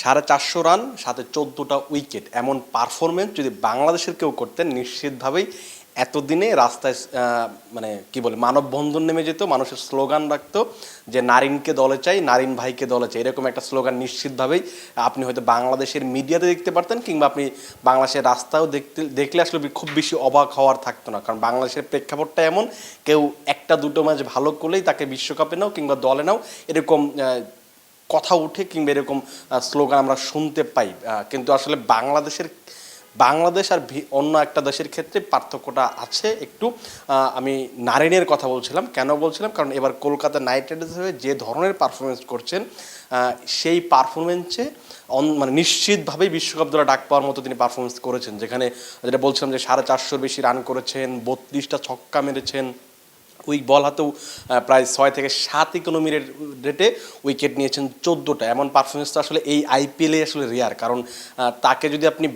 সাড়ে চারশো রান, সাথে চোদ্দোটা উইকেট। এমন পারফরমেন্স যদি বাংলাদেশের কেউ করতেন, নিশ্চিতভাবেই এতদিনে রাস্তায় মানে কি বলে, মানববন্ধন নেমে যেত, মানুষের স্লোগান রাখতো যে নারিনকে দলে চাই, নারিন ভাইকে দলে চাই। এরকম একটা স্লোগান নিশ্চিতভাবেই আপনি হয়তো বাংলাদেশের মিডিয়াতে দেখতে পারতেন, কিংবা আপনি বাংলাদেশের রাস্তাও দেখতে, দেখলে আসলে খুব বেশি অবাক হওয়ার থাকতো না। কারণ বাংলাদেশের প্রেক্ষাপটটা এমন, কেউ একটা দুটো ম্যাচ ভালো করলেই তাকে বিশ্বকাপে নাও কিংবা দলে নাও, এরকম কথা উঠে কিংবা এরকম স্লোগান আমরা শুনতে পাই। কিন্তু আসলে বাংলাদেশের, বাংলাদেশ আর অন্য একটা দেশের ক্ষেত্রে পার্থক্যটা আছে একটু। আমি নারিনের কথা বলছিলাম। কেন বলছিলাম? কারণ এবার কলকাতা নাইট রাইডার্স হয়ে যে ধরনের পারফরমেন্স করছেন সেই পারফরমেন্সে মানে নিশ্চিতভাবেই বিশ্বকাপ দলে ডাক পাওয়ার মতো তিনি পারফরমেন্স করেছেন। যেখানে যেটা বলছিলাম যে সাড়ে চারশোর বেশি রান করেছেন, বত্রিশটা ছক্কা মেরেছেন। ওই বল হাতেও প্রায় ছয় থেকে সাত ইকোনমির রেটে উইকেট নিয়েছেন চোদ্দোটা। এমন পারফরমেন্সটা আসলে এই আইপিএলে আসলে রেয়ার কারণ তাকে যদি আপনি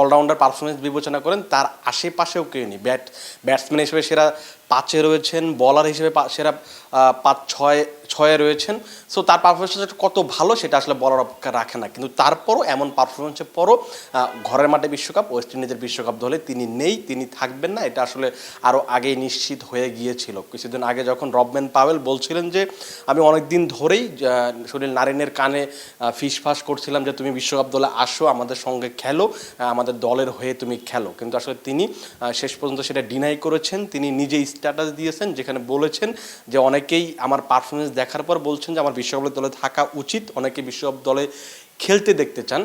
অলরাউন্ডার পারফরমেন্স বিবেচনা করেন, তার আশেপাশেও কেউ নেই। ব্যাট ব্যাটসম্যান হিসেবে সেরা পাঁচে রয়েছেন বলার হিসেবে সেরা পাঁচ ছয়, ছয়ে রয়েছেন। সো তার পারফরমেন্সটা কত ভালো সেটা আসলে বলার অপেক্ষা রাখে না। কিন্তু তারপরও এমন পারফরমেন্সের পরও ঘরের মাঠে বিশ্বকাপ ওয়েস্ট ইন্ডিজের বিশ্বকাপ দলে তিনি নেই, তিনি থাকবেন না। এটা আসলে আরও আগেই নিশ্চিত হয়ে গিয়েছিল। কিছুদিন আগে যখন রবম্যান পাওয়েল বলছিলেন যে, আমি অনেক দিন ধরেই সুনীল নারিনের কানে ফিস ফাস করছিলাম যে, তুমি বিশ্বকাপ দলে আসো, আমাদের সঙ্গে খেলো আমাদের দলের হয়ে তুমি খেলো। কিন্তু আসলে তিনি শেষ পর্যন্ত সেটা ডিনাই করেছেন। তিনি নিজেই স্ট্যাটাস দিয়েছেন, যেখানে বলেছেন যে অনেকেই আমার পারফরমেন্স দেখার পর বলছেন যে আমার বিশ্বকাপ দলে থাকা উচিত, অনেকে বিশ্বকাপ দলে খেলতে দেখতে চান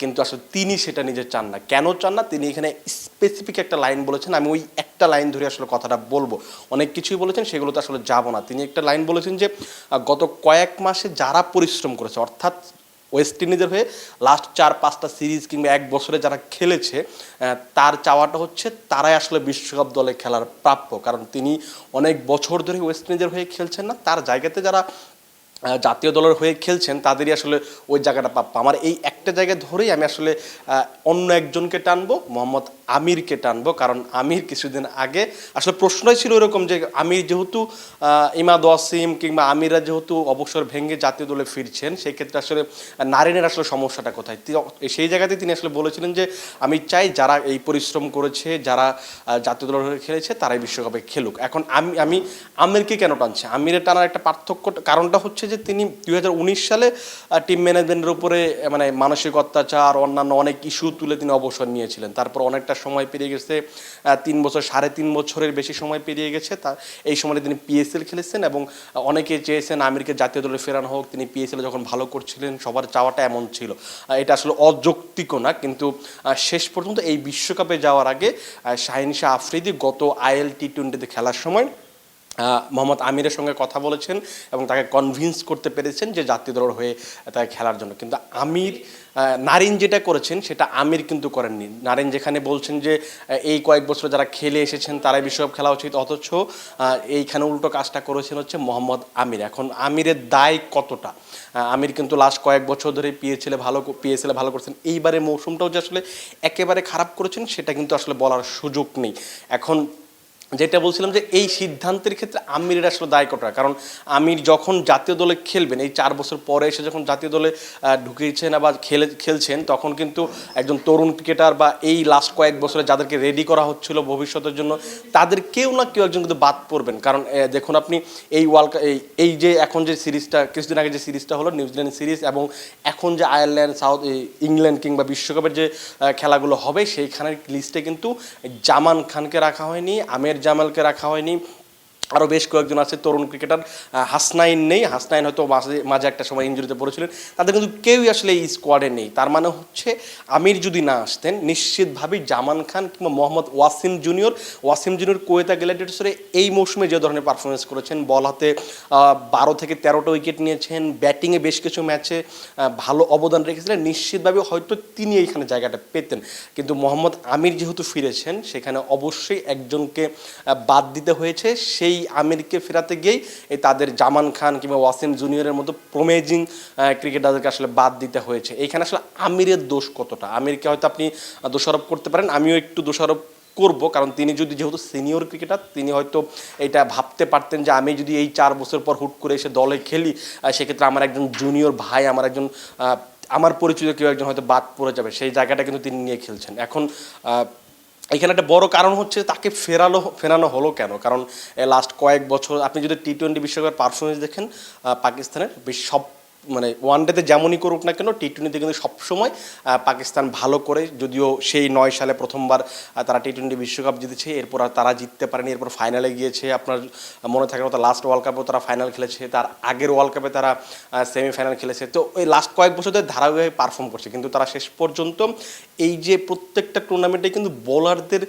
কিন্তু আসলে তিনি সেটা নিজে চান না। কেন চান না? তিনি এখানে স্পেসিফিক একটা লাইন বলেছেন, আমি ওই একটা লাইন ধরে আসলে কথাটা বলব। অনেক কিছুই বলেছেন সেগুলো তো আসলে যাব না। তিনি একটা লাইন বলেছেন যে গত কয়েক মাসে যারা পরিশ্রম করেছে, অর্থাৎ ওয়েস্ট ইন্ডিজের হয়ে লাস্ট চার, পাঁচটা সিরিজ কিংবা এক বছরে যারা খেলেছে তার চাওয়াটা হচ্ছে তারাই আসলে বিশ্বকাপ দলে খেলার প্রাপ্য। কারণ তিনি অনেক বছর ধরে ওয়েস্ট ইন্ডিজের হয়ে খেলছেন না, তার জায়গাতে যারা জাতীয় দলের হয়ে খেলছেন, তাদেরই আসলে ওই জায়গাটা প্রাপ্য। আমার এই একটা জায়গায় ধরেই আমি আসলে অন্য একজনকে টানবো, মোহাম্মদ আমিরকে টানবো, কারণ আমির কিছুদিন আগে, আসলে প্রশ্নই ছিল এরকম যে আমির যেহেতু ইমাদ ওয়াসিম কিংবা আমিরা যেহেতু অবসর ভেঙে জাতীয় দলে ফিরছেন, সেই ক্ষেত্রে আসলে নারিনের আসলে সমস্যাটা কোথায়? সেই জায়গাতে তিনি আসলে বলেছিলেন যে, আমি চাই যারা এই পরিশ্রম করেছে, যারা জাতীয় দলের হয়ে খেলেছে, তারাই বিশ্বকাপে খেলুক। এখন আমি আমি আমিরকে কেন টানছে? আমিরের টানার একটা পার্থক্য, কারণটা হচ্ছে যে, তিনি দুই হাজার উনিশ সালে টিম ম্যানেজমেন্টের উপরে মানে মানসিক অত্যাচার, অন্যান্য অনেক ইস্যু তুলে তিনি অবসর নিয়েছিলেন। তারপর অনেকটা সময় পেরিয়ে গেছে তিন বছর, সাড়ে তিন বছরের বেশি সময় পেরিয়ে গেছে। তা, এই সময় তিনি পিএসএল খেলেছেন এবং অনেকে চেয়েছেন আমেরিকার জাতীয় দলে ফেরানো হোক। তিনি পিএসএল যখন ভালো করছিলেন, সবার চাওয়াটা এমন ছিল। এটা আসলে অযৌক্তিকও না, কিন্তু শেষ পর্যন্ত এই বিশ্বকাপে যাওয়ার আগে শাহিন শাহ আফ্রিদি গত আইএল টি টোয়েন্টিতে খেলার সময় মোহাম্মদ আমিরের সঙ্গে কথা বলেছেন এবং তাকে কনভিন্স করতে পেরেছেন যে জাতীয় দলের হয়ে তাকে খেলার জন্য। কিন্তু আমির নারিন যেটা করেছেন, সেটা আমির কিন্তু করেননি। নারিন যেখানে বলছেন যে এই কয়েক বছর যারা খেলে এসেছেন, তারাই বিশ্বকাপ খেলা উচিত। অথচ এইখানে উল্টো কাজটা করেছেন হচ্ছে মোহাম্মদ আমির। এখন আমিরের দায় কতটা? আমির কিন্তু লাস্ট কয়েক বছর ধরে পিএসএলে ভালো পিএসএলে ভালো করছেন। এইবারে মৌসুমটাও যে আসলে একেবারে খারাপ করেছেন, সেটা কিন্তু আসলে বলার সুযোগ নেই। এখন যেটা বলছিলাম যে এই সিদ্ধান্তের ক্ষেত্রে আমিরের আসলে দায় কটা কারণ আমির যখন জাতীয় দলে খেলবেন, এই চার বছর পরে এসে যখন জাতীয় দলে ঢুকিয়েছেন বা খেলে, খেলছেন, তখন কিন্তু একজন তরুণ ক্রিকেটার বা এই লাস্ট কয়েক বছরে যাদেরকে রেডি করা হচ্ছিল ভবিষ্যতের জন্য, তাদের কেউ না কেউ একজন কিন্তু বাদ পড়বেন। কারণ দেখুন আপনি এই ওয়ার্ল্ড এই এই যে এখন যে সিরিজটা, কিছুদিন আগে যে সিরিজটা হলো নিউজিল্যান্ড সিরিজ এবং এখন যে আয়ারল্যান্ড, সাউথ ইংল্যান্ড কিংবা বিশ্বকাপের যে খেলাগুলো হবে, সেইখানের লিস্টে কিন্তু জামান খানকে রাখা হয়নি, আমের জামালকে রাখা হয়নি। আরও বেশ কয়েকজন আছে তরুণ ক্রিকেটার হাসনাইন নেই। হাসনাইন হয়তো মাঝে মাঝে একটা সময় ইঞ্জুরিতে পড়েছিলেন। তাদের কিন্তু কেউই আসলে এই স্কোয়াডে নেই। তার মানে হচ্ছে আমির যদি না আসতেন নিশ্চিতভাবেই জামান খান কিংবা মোহাম্মদ ওয়াসিম জুনিয়র ওয়াসিম জুনিয়র কোয়েতা গ্যালাডিয়ার্সের এই মৌসুমে যে ধরনের পারফরমেন্স করেছেন, বল হাতে বারো থেকে তেরোটা উইকেট নিয়েছেন ব্যাটিংয়ে বেশ কিছু ম্যাচে ভালো অবদান রেখেছিলেন। নিশ্চিতভাবে হয়তো তিনি এইখানে জায়গাটা পেতেন। কিন্তু মোহাম্মদ আমির যেহেতু ফিরেছেন, সেখানে অবশ্যই একজনকে বাদ দিতে হয়েছে। সেই আমিরকে ফেরাতে গিয়েই এই তাদের জামান খান কিংবা ওয়াসিম জুনিয়রের মতো প্রমেজিং ক্রিকেটারদেরকে আসলে বাদ দিতে হয়েছে। এইখানে আসলে আমিরের দোষ কতটা? আমিরকে হয়তো আপনি দোষারোপ করতে পারেন। আমিও একটু দোষারোপ করব, কারণ তিনি যদি যেহেতু সিনিয়র ক্রিকেটার তিনি হয়তো এটা ভাবতে পারতেন যে আমি যদি এই চার বছর পর হুট করে এসে দলে খেলি সেক্ষেত্রে আমার একজন জুনিয়র ভাই, আমার একজন আমার পরিচিত কেউ একজন হয়তো বাদ পড়ে যাবে। সেই জায়গাটা কিন্তু তিনি নিয়ে খেলছেন। এখন এখানে একটা বড় কারণ হচ্ছে তাকে ফেরালো, ফেরানো হলো কেন? কারণ লাস্ট কয়েক বছর, আপনি যদি টি টোয়েন্টি বিশ্বকাপের পারফরমেন্স দেখেন পাকিস্তানের সব মানে ওয়ান ডেতে যেমনই করুক না কেন টি টোয়েন্টিতে কিন্তু সবসময় পাকিস্তান ভালো করে, যদিও সেই নয় সালে প্রথমবার তারা টি টোয়েন্টি বিশ্বকাপ জিতেছে, এরপর আর তারা জিততে পারেনি, এরপর ফাইনালে গিয়েছে, আপনার মনে থাকার মতো লাস্ট ওয়ার্ল্ড কাপেও তারা ফাইনাল খেলেছে, তার আগের ওয়ার্ল্ড কাপে তারা সেমিফাইনাল খেলেছে, তো ওই লাস্ট কয়েক বছর ধরে ধারাবাহিক পারফর্ম করছে, কিন্তু তারা শেষ পর্যন্ত এই যে প্রত্যেকটা টুর্নামেন্টে কিন্তু বোলারদের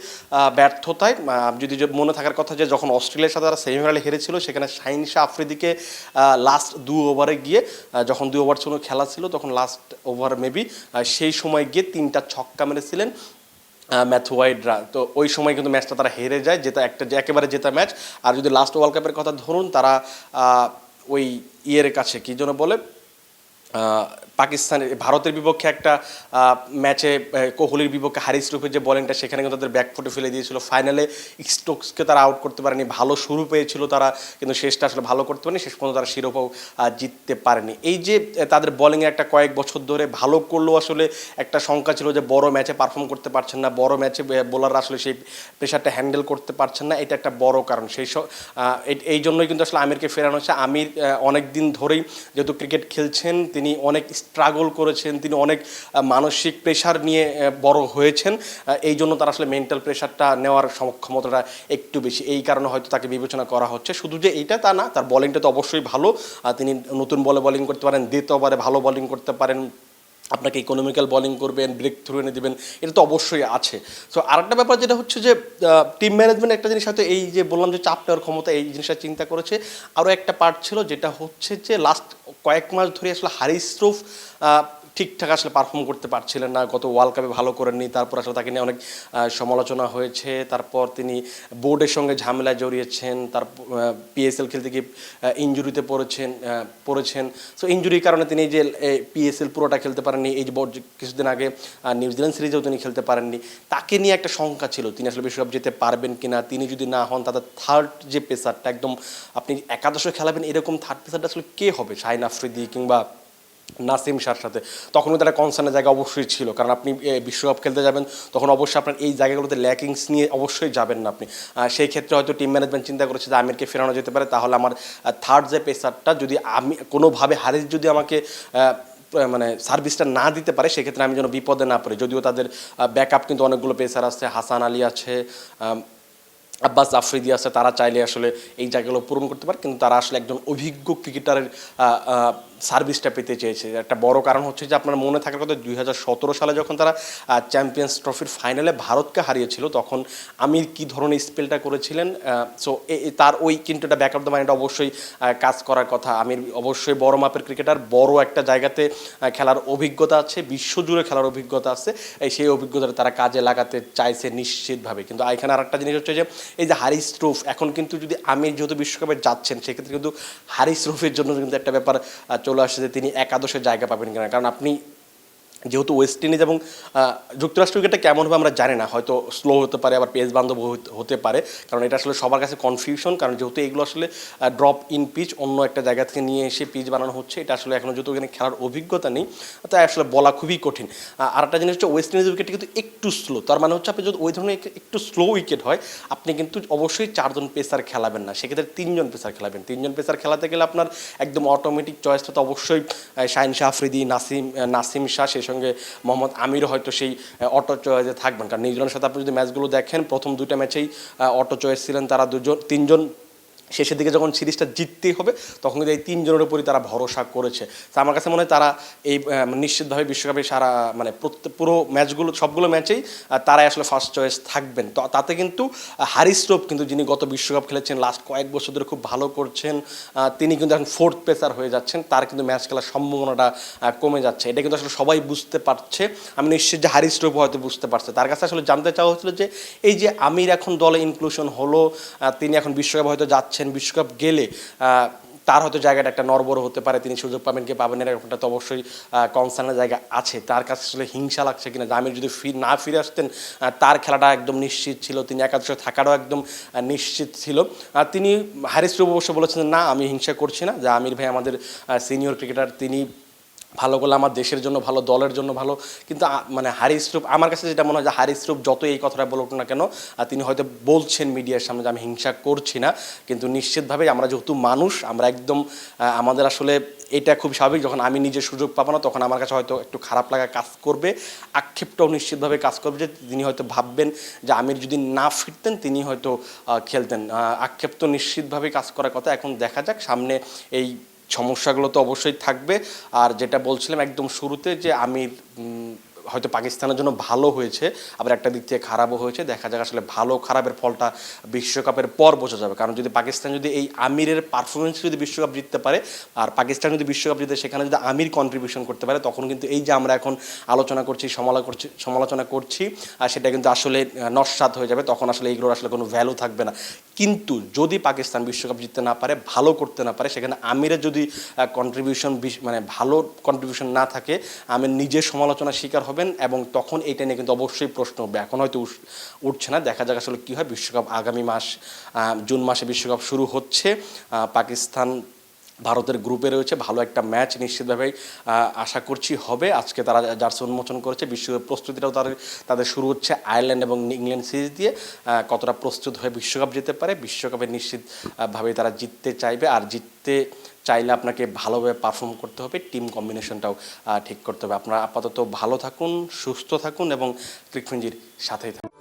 ব্যর্থতায় যদি মনে থাকার কথা যে যখন অস্ট্রেলিয়ার সাথে তারা সেমিফাইনালে হেরেছিল, সেখানে শাহিন শাহ আফ্রিদিকে লাস্ট দু ওভারে গিয়ে যখন দুই ওভার ছিল খেলা ছিল, তখন লাস্ট ওভার মেবি সেই সময় গিয়ে তিনটা ছক্কা মেরেছিলেন ম্যাথু ওয়াইডরা। তো ওই সময় কিন্তু ম্যাচটা তারা হেরে যায়, যেটা একটা যে একেবারে জেতা ম্যাচ। আর যদি লাস্ট ওয়ার্ল্ড কাপের কথা ধরুন, তারা ওই ইয়ের কাছে, কী যেন বলে আহ, পাকিস্তানের ভারতের বিপক্ষে একটা ম্যাচে কোহলির বিপক্ষে হারিস রূপের যে বলিংটা সেখানে কিন্তু তাদের ব্যাকফুটে ফেলে দিয়েছিল। ফাইনালে স্টোকসকে তারা আউট করতে পারেনি। ভালো শুরু পেয়েছিল তারা কিন্তু শেষটা আসলে ভালো করতে পারেনি। শেষ পর্যন্ত তারা শিরোপাও জিততে পারেনি। এই যে তাদের বোলিংয়ে একটা কয়েক বছর ধরে ভালো করলেও আসলে একটা শঙ্কা ছিল যে বড় ম্যাচে পারফর্ম করতে পারছেন না। বড় ম্যাচে বোলাররা আসলে সেই প্রেশারটা হ্যান্ডেল করতে পারছেন না। এটা একটা বড় কারণ। সেই স- আহ, এই- এই জন্যই কিন্তু আসলে আমিরকে ফেরানো হচ্ছে আমির অনেক দিন ধরেই যেহেতু ক্রিকেট খেলছেন তিনি অনেক স্ট্রাগল করেছেন, তিনি অনেক মানসিক প্রেশার নিয়ে বড় হয়েছেন। এই জন্য তার আসলে মেন্টাল প্রেশারটা নেওয়ার সক্ষমতাটা একটু বেশি। এই কারণে হয়তো তাকে বিবেচনা করা হচ্ছে। শুধু যে এইটা তা না, তার বলিংটা তো অবশ্যই ভালো। তিনি নতুন বলে বলিং করতে পারেন, দ্বিতীয়বারে ভালো বলিং করতে পারেন। আপনাকে ইকোনমিক্যাল বলিং করবেন ব্রেক থ্রু এনে দেবেন, এটা তো অবশ্যই আছে। সো আর একটা ব্যাপার যেটা হচ্ছে যে টিম ম্যানেজমেন্ট একটা জিনিস হয়তো এই যে বললাম যে চাপ নেওয়ার ক্ষমতা, এই জিনিসটা চিন্তা করেছে। আরও একটা পার্ট ছিল যেটা হচ্ছে যে লাস্ট কয়েক মাস ধরে আসলে হারিস রুফ ঠিকঠাক আসলে পারফর্ম করতে পারছিলেন না। গত ওয়ার্ল্ড কাপে ভালো করেননি। তারপর আসলে তাকে নিয়ে অনেক সমালোচনা হয়েছে। তারপর তিনি বোর্ডের সঙ্গে ঝামেলায় জড়িয়েছেন। তার পিএসএল খেলতে গিয়ে ইঞ্জুরিতে পড়েছেন পড়েছেন। সো ইঞ্জুরির কারণে তিনি যে পিএসএল পুরোটা খেলতে পারেননি। এই যে বোর্ড কিছুদিন আগে নিউজিল্যান্ড সিরিজেও তিনি খেলতে পারেননি। তাকে নিয়ে একটা শঙ্কা ছিল, তিনি আসলে বিশ্বকাপ যেতে পারবেন কিনা? তিনি যদি না হন, তাদের থার্ড যে পেসারটা একদম আপনি একাদশে খেলাবেন এরকম থার্ড পেসারটা আসলে কে হবে? শাহিন আফ্রিদি কিংবা নাসিম শাহর সাথে। তখনও তারা কনসার্নের জায়গা অবশ্যই ছিল। কারণ আপনি বিশ্বকাপ খেলতে যাবেন, তখন অবশ্যই আপনার এই জায়গাগুলোতে ল্যাকিংস নিয়ে অবশ্যই যাবেন না আপনি। সেই ক্ষেত্রে হয়তো টিম ম্যানেজমেন্ট চিন্তা করেছে যে, আমিরকে ফেরানো যেতে পারে। তাহলে আমার থার্ড যে পেসারটা যদি আমি, কোনোভাবে হারিস যদি আমাকে মানে সার্ভিসটা না দিতে পারে, সেক্ষেত্রে আমি যেন বিপদে না পড়ি। যদিও তাদের ব্যাকআপ কিন্তু অনেকগুলো পেসার আছে। হাসান আলী আছে আব্বাস আফ্রিদি আছে, তারা চাইলে আসলে এই জায়গাগুলো পূরণ করতে পারে। কিন্তু তারা আসলে একজন অভিজ্ঞ ক্রিকেটারের সার্ভিসটা পেতে চেয়েছে। একটা বড় কারণ হচ্ছে যে আপনার মনে থাকার কথা, দুই হাজার সতেরো সালে যখন তারা চ্যাম্পিয়ন্স ট্রফির ফাইনালে ভারতকে হারিয়েছিল, তখন আমির কি ধরনের স্পেলটা করেছিলেন? সো তার ওই কিন্তু একটা ব্যাকআপ দ্য মাইন্ড অবশ্যই কাজ করার কথা। আমির অবশ্যই বড় মাপের ক্রিকেটার বড় একটা জায়গাতে খেলার অভিজ্ঞতা আছে, বিশ্বজুড়ে খেলার অভিজ্ঞতা আছে। এই সেই অভিজ্ঞতাটা তারা কাজে লাগাতে চাইছে নিশ্চিতভাবে। কিন্তু এখানে আরেকটা জিনিস হচ্ছে যে, এই যে হারিস রুফ এখন কিন্তু যদি আমির যেহেতু বিশ্বকাপে যাচ্ছেন, সেক্ষেত্রে কিন্তু হারিস রুফের জন্য কিন্তু একটা ব্যাপার চলে আসছে যে তিনি একাদশে জায়গা পাবেন কিনা। কারণ আপনি যেহেতু ওয়েস্ট ইন্ডিজ এবং যুক্তরাষ্ট্র ক্রিকেটটা কেমন হবে আমরা জানি না, হয়তো স্লো হতে পারে, আবার পেস বান্ধব হতে- পারে, কারণ এটা আসলে সবার কাছে কনফিউশন কারণ যেহেতু এগুলো আসলে ড্রপ ইন পিচ অন্য একটা জায়গা থেকে নিয়ে এসে পিচ বানানো হচ্ছে, এটা আসলে এখনও যেহেতু এখানে খেলার অভিজ্ঞতা নেই, তাই আসলে বলা খুবই কঠিন। আর একটা জিনিস হচ্ছে ওয়েস্ট ইন্ডিজ উইকেট কিন্তু একটু স্লো তার মানে হচ্ছে আপনি যদি ওই ধরনের একটু স্লো উইকেট হয়, আপনি কিন্তু অবশ্যই চারজন পেসার খেলাবেন না, সেক্ষেত্রে তিনজন পেসার খেলাবেন। তিনজন পেসার খেলাতে গেলে আপনার একদম অটোমেটিক চয়েসটা তো অবশ্যই শাহিন শাহ, আফ্রিদি, নাসিম নাসিম শাহ সেই সঙ্গে মোহাম্মদ আমিরও হয়তো সেই অটো চয়েসে থাকবেন। কারণ নিউজিল্যান্ডের সাথে আপনি যদি ম্যাচগুলো দেখেন, প্রথম দুইটা ম্যাচেই অটো চয়েস ছিলেন তারা দুজন, তিনজন শেষের দিকে যখন সিরিজটা জিততেই হবে, তখন কিন্তু এই তিনজনের উপরই তারা ভরসা করেছে। তো আমার কাছে মনে হয় তারা এই নিশ্চিতভাবে বিশ্বকাপে সারা মানে পুরো ম্যাচগুলো, সবগুলো ম্যাচেই তারাই আসলে ফার্স্ট চয়েস থাকবেন। তো তাতে কিন্তু হারিস রোপ কিন্তু যিনি গত বিশ্বকাপ খেলেছেন লাস্ট কয়েক বছর ধরে খুব ভালো করছেন তিনি কিন্তু এখন ফোর্থ পেসার হয়ে যাচ্ছেন, তার কিন্তু ম্যাচ খেলার সম্ভাবনাটা কমে যাচ্ছে। এটা কিন্তু আসলে সবাই বুঝতে পারছে। আমি নিশ্চিত যে হারিস রোপ হয়তো বুঝতে পারছে। তার কাছে আসলে জানতে চাওয়া হচ্ছিল যে, এই যে আমির এখন দলে ইনক্লুশন হলো তিনি এখন বিশ্বকাপ হয়তো যাচ্ছেন বিশ্বকাপ গেলে তার হয়তো জায়গাটা একটা নরবর হতে পারে, তিনি সুযোগ পাবেন কি পাবেন না, এরকমটা তো অবশ্যই কনসার্নের জায়গা আছে। তার কাছে আসলে হিংসা লাগছে কিনা, জামির যদি ফি না ফিরে আসতেন তার খেলাটা একদম নিশ্চিত ছিল, তিনি একাদশে থাকারও একদম নিশ্চিত ছিল। আর তিনি, হারিস অবশ্য বলেছেন না, আমি হিংসা করছি না। যে আমির ভাই আমাদের সিনিয়র ক্রিকেটার তিনি ভালো করলে আমার দেশের জন্য ভালো, দলের জন্য ভালো। কিন্তু মানে হারিস রূপ, আমার কাছে যেটা মনে হয় যে হারিস রূপ যত এই কথাটা বলুক না কেন তিনি হয়তো বলছেন মিডিয়ার সামনে যে আমি হিংসা করছি না, কিন্তু নিশ্চিতভাবে আমরা যেহেতু মানুষ, আমরা একদম আমাদের আসলে এটা খুব স্বাভাবিক, যখন আমি নিজে সুযোগ পাবো না, তখন আমার কাছে হয়তো একটু খারাপ লাগা কাজ করবে। আক্ষেপটাও নিশ্চিতভাবে কাজ করবে যে তিনি হয়তো ভাববেন যে আমির যদি না ফিরতেন, তিনি হয়তো খেলতেন। আক্ষেপ তো নিশ্চিতভাবে কাজ করার কথা। এখন দেখা যাক, সামনে এই সমস্যাগুলো তো অবশ্যই থাকবে। আর যেটা বলছিলাম একদম শুরুতে যে উম, হয়তো পাকিস্তানের জন্য ভালো হয়েছে আবার একটা দিক থেকে খারাপও হয়েছে। দেখা যাক আসলে ভালো খারাপের ফলটা বিশ্বকাপের পর বোঝা যাবে। কারণ যদি পাকিস্তান যদি এই আমিরের পারফরমেন্স যদি বিশ্বকাপ জিততে পারে আর পাকিস্তান যদি বিশ্বকাপ জিতে সেখানে যদি আমির কন্ট্রিবিউশন করতে পারে তখন কিন্তু এই যে আমরা এখন আলোচনা করছি সমালোচনা করছি সমালোচনা করছি আর সেটা কিন্তু আসলে আহ, নস্বাত হয়ে যাবে। তখন আসলে এইগুলোর আসলে কোনো ভ্যালু থাকবে না। কিন্তু যদি পাকিস্তান বিশ্বকাপ জিততে না পারে ভালো করতে না পারে সেখানে আমিরের যদি কন্ট্রিবিউশন মানে ভালো কন্ট্রিবিউশন না থাকে আমির নিজের সমালোচনার শিকার হবেন এবং তখন এটা নিয়ে কিন্তু অবশ্যই প্রশ্ন উঠবে। এখন হয়তো উঠছে না। দেখা যাক আসলে কী হয়। বিশ্বকাপ আগামী মাস জুন মাসে বিশ্বকাপ শুরু হচ্ছে। পাকিস্তান ভারতের গ্রুপে রয়েছে, ভালো একটা ম্যাচ নিশ্চিতভাবে আশা করছি হবে। আজকে তারা জার্সি উন্মোচন করেছে বিশ্বকাপ প্রস্তুতিটাও তাদের তাদের শুরু হচ্ছে আয়ারল্যান্ড এবং ইংল্যান্ড সিরিজ দিয়ে কতটা প্রস্তুত হয়ে বিশ্বকাপ যেতে পারে, বিশ্বকাপে নিশ্চিতভাবে তারা জিততে চাইবে। আর জিততে চাইলে আপনাকে ভালোভাবে পারফর্ম করতে হবে টিম কম্বিনেশনটাও ঠিক করতে হবে। আপনারা আপাতত ভালো থাকুন, সুস্থ থাকুন এবং ক্রিকফিঞ্জির সাথেই থাকুন।